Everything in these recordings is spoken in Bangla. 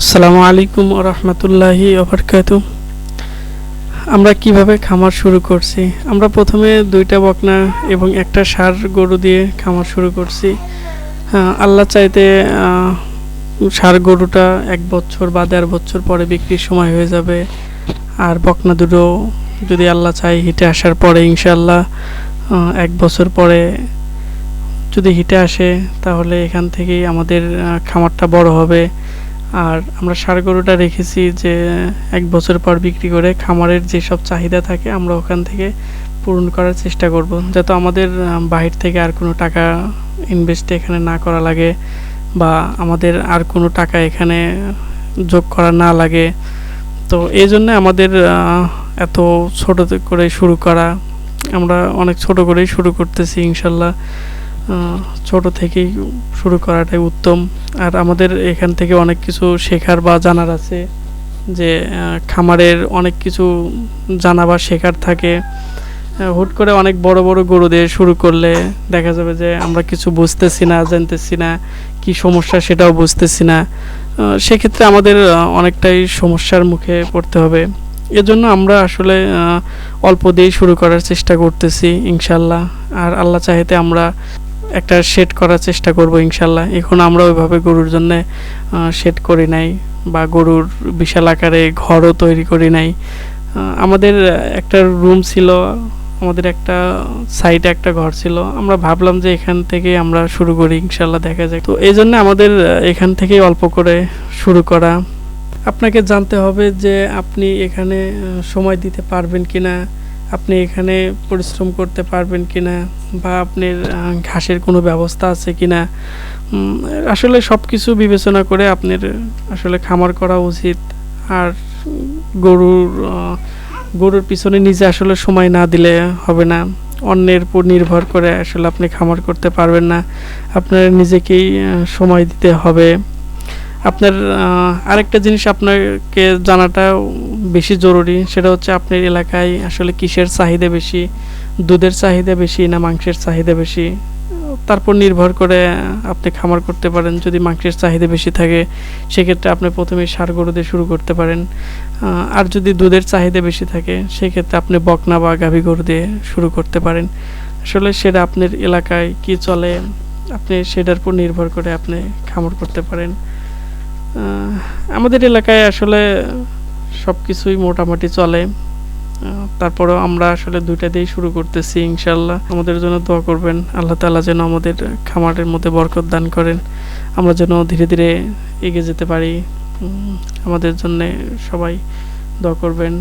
আসসালামু আলাইকুম রহমতুল্লাহি ওবরকাত আমরা কীভাবে খামার শুরু করছি? আমরা প্রথমে দুইটা বকনা এবং একটা সার গরু দিয়ে খামার শুরু করছি। হ্যাঁ, আল্লাহ চাইতে ষাঁড় গরুটা এক বছর বা দেড় বছর পরে বিক্রির সময় হয়ে যাবে। আর বকনা দুটো যদি আল্লাহ চাই হিটে আসার পরে ইনশাল্লাহ এক বছর পরে যদি হিটে আসে তাহলে এখান থেকেই আমাদের খামারটা বড় হবে। আর আমরা ষাঁড় গরুটা রেখেছি যে, এক বছর পর বিক্রি করে খামারের যেসব চাহিদা থাকে আমরা ওখান থেকে পূরণ করার চেষ্টা করব। যাতে আমাদের বাহির থেকে আর কোনো টাকা ইনভেস্ট এখানে না করা লাগে বা আমাদের আর কোনো টাকা এখানে যোগ করা না লাগে। তো এই জন্য আমাদের এত ছোট করে শুরু করা, আমরা অনেক ছোট করেই শুরু করতেছি ইনশাল্লাহ। ছোট থেকেই শুরু করাটাই উত্তম। আর আমাদের এখান থেকে অনেক কিছু শেখার বা জানার আছে, যে খামারের অনেক কিছু জানা বা শেখার থাকে। হুট করে অনেক বড় বড় গরু দিয়ে শুরু করলে দেখা যাবে যে, আমরা কিছু বুঝতেছি না, জানতেছি না, কি সমস্যা সেটাও বুঝতেছি না। সেক্ষেত্রে আমাদের অনেকটাই সমস্যার মুখে পড়তে হবে। এজন্য আমরা আসলে অল্প দিয়েই শুরু করার চেষ্টা করতেছি, ইনশাল্লাহ। আর আল্লাহ চাইতে আমরা একটা শেড করার চেষ্টা করব ইনশাল্লাহ। এখন আমরা ওইভাবে গরুর জন্য শেড করি নাই বা গরুর বিশাল আকারে ঘরও তৈরি করি নাই। আমাদের একটা রুম ছিল, আমাদের একটা সাইডে একটা ঘর ছিল। আমরা ভাবলাম যে এখান থেকে আমরা শুরু করি, ইনশাল্লাহ দেখা যায় তো এই জন্য আমাদের এখান থেকেই অল্প করে শুরু করা। আপনাকে জানতে হবে যে আপনি এখানে সময় দিতে পারবেন কিনা। আপনি এখানে পরিশ্রম করতে পারবেন কিনা বা আপনার ঘাসের কোনো ব্যবস্থা আছে কিনা? উম, আসলে সব কিছু বিবেচনা করে আপনার আসলে খামার করা উচিত। আর গরুর গরুর পিছনে নিজে আসলে সময় না দিলে হবে না। অন্যের উপর নির্ভর করে আসলে আপনি খামার করতে পারবেন না। আপনার নিজেকেই সময় দিতে হবে। আপনার আরেকটা জিনিস আপনাকে জানাটা বেশি জরুরি সেটা হচ্ছে আপনার এলাকায় আসলে কিসের চাহিদা বেশি, দুধের চাহিদা বেশি না মাংসের চাহিদা বেশি? তারপর নির্ভর করে আপনি খামার করতে পারেন, যদি মাংসের চাহিদা বেশি থাকে, সেক্ষেত্রে আপনি প্রথমে সার গরু দিয়ে শুরু করতে পারেন। আর যদি দুধের চাহিদা বেশি থাকে, সেক্ষেত্রে আপনি বকনা বা গাভী গরু দিয়ে শুরু করতে পারেন। আসলে সেটা আপনার এলাকায় কি চলে, আপনি সেটার উপর নির্ভর করে আপনি খামার করতে পারেন। আমাদের এলাকায় আসলে সব কিছুই মোটামুটি চলে। তারপরেও আমরা আসলে দুইটা দিয়েই শুরু করতেছি ইনশাল্লাহ আমাদের জন্য দোয়া করবেন। আল্লাহ তালা যেন আমাদের খামারের মধ্যে বরকত দান করেন। আমরা যেন ধীরে ধীরে এগিয়ে যেতে পারি। আমাদের জন্য সবাই দোয়া করবেন।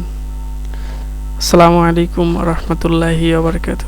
আসসালামু আলাইকুম রহমতুল্লাহি আবরকাত